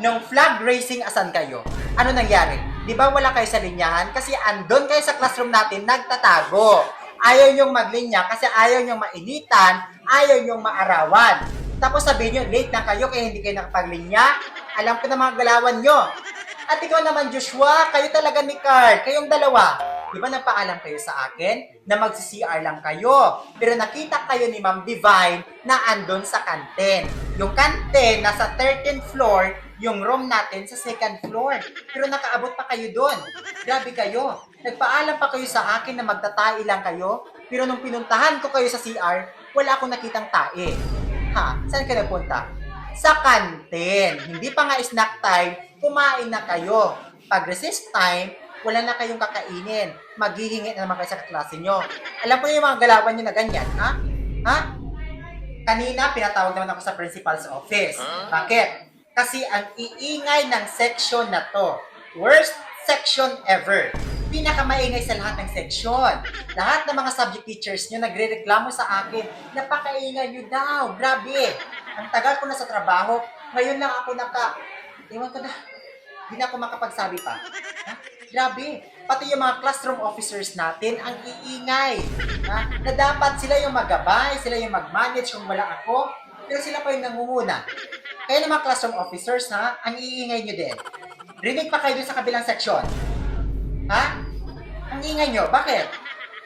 nung flag racing asan kayo? Ano nangyari? Di ba wala kayo sa linyahan? Kasi andon kayo sa classroom natin nagtatago. Ayaw nyong maglinya kasi ayaw nyong mainitan, ayaw nyong maarawan. Tapos sabihin nyo, late na kayo kaya hindi kayo nakapaglinya. Alam ko na mga galawan nyo. At ikaw naman, Joshua, kayo talaga ni Carl, kayong dalawa. Di ba napaalam kayo sa akin na magsi-CR lang kayo? Pero nakita kayo ni Ma'am Divine na andon sa kantin. Yung kantin, nasa 13th floor, yung room natin sa second floor. Pero nakaabot pa kayo doon. Grabe kayo. Nagpaalam pa kayo sa akin na magtatae lang kayo. Pero nung pinuntahan ko kayo sa CR, wala akong nakitang tae. Ha? Saan ka nagpunta? Sa kantin. Hindi pa nga snack time, kumain na kayo. Pag recess time, wala na kayong kakainin. Maghihingi na naman kayo sa klase nyo. Alam ko yung mga galawan nyo na ganyan, ha? Ha? Kanina, pinatawag naman ako sa principal's office. Bakit? Kasi ang iingay ng section na to, worst section ever. Pinakamaingay sa lahat ng section. Lahat ng mga subject teachers nyo nagre-reklamo sa akin, napakaingay nyo daw, grabe. Ang tagal ko na sa trabaho, ngayon lang ako naka, iwan ko na, hindi na ako makapagsabi pa. Ha? Grabe. Pati yung mga classroom officers natin, ang iingay. Ha? Na dapat sila yung magabay, sila yung mag-manage kung wala ako, pero sila pa yung nangunguna. Kaya ng mga classroom officers, ha, ang iingay nyo din. Rinig pa kayo sa kabilang section. Ha? Ang ingay nyo. Bakit?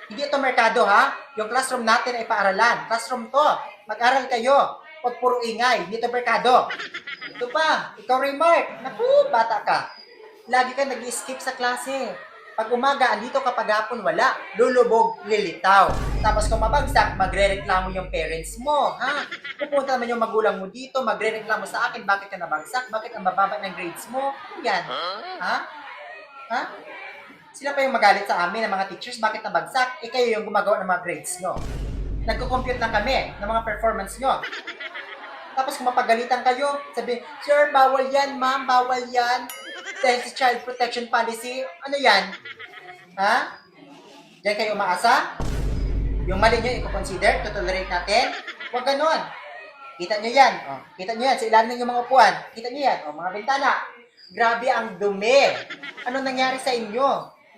Hindi ito merkado, ha? Yung classroom natin ay paaralan. Classroom to. Mag-aral kayo. Huwag puro ingay. Hindi ito merkado. Ito pa. Ikaw, Remark. Naku, bata ka. Lagi ka nag skip sa klase. Pag umaga, andito ka pag hapon, wala. Lulubog, lilitaw. Tapos kung mabagsak, magre-reklamo yung parents mo, ha? Pupunta naman yung magulang mo dito, magre-reklamo sa akin, bakit ka nabagsak? Bakit ang bababa ng grades mo? Yan. Ha? Ha? Sila pa yung magalit sa amin ng mga teachers, bakit nabagsak? Eh kayo yung gumagawa ng mga grades nyo. Nagko-compute lang kami ng mga performance nyo. Tapos kung mapagalitan kayo, sabi, Sir, bawal yan, ma'am, bawal yan. Dahil sa child protection policy, ano yan? Ha? Diyan kayo umaasa? Yung mali nyo, i-consider, to-tolerate natin? Huwag ganon. Kita nyo yan. Oh, kita nyo yan sa ilalim ng mga upuan. Kita nyo yan. Oh, mga bintana. Grabe ang dumi. Ano nangyari sa inyo?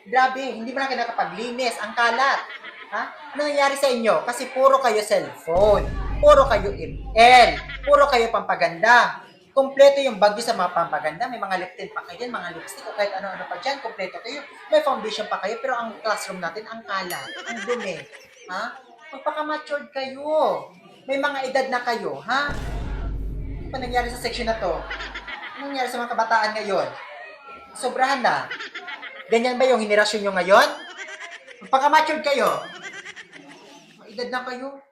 Grabe, hindi mo na kayo nakapaglinis. Ang kalat. Ha? Ano nangyari sa inyo? Kasi puro kayo cellphone. Puro kayo ML. Puro kayo pampaganda. Kompleto yung bagyo sa mga pampaganda. May mga lip pa kayo, mga lipstick, o kahit ano-ano pa dyan. Kompleto kayo. May foundation pa kayo, pero ang classroom natin, ang kalat. Ang dumi. Ha? Magpaka-matured kayo. May mga edad na kayo, ha? Ano pa nangyari sa section na to? Ano nangyari sa mga kabataan ngayon? Sobrahan na. Ganyan ba yung henerasyon nyo ngayon? Magpaka-matured kayo. May edad na kayo.